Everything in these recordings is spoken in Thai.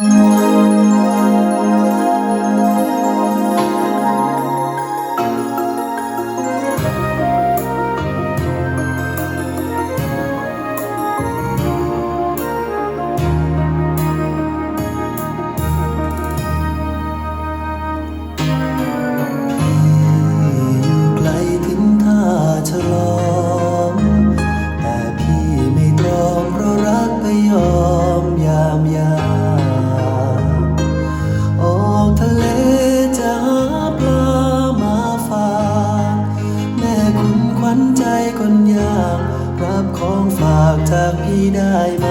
Música จากพี่ได้ไหม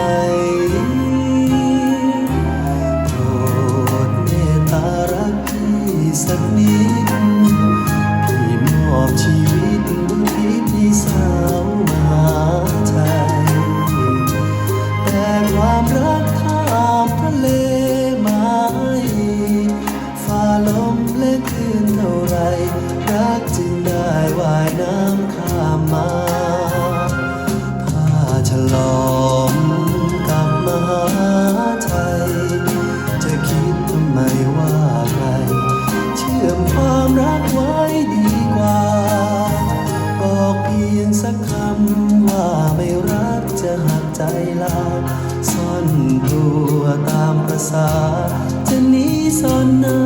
โปรดเมตตารักพี่สักนิด ยงสักคำว่าไม่รักจะหักใจลาซ่อนตัวตามประษาจะหนีซ่อนหน้า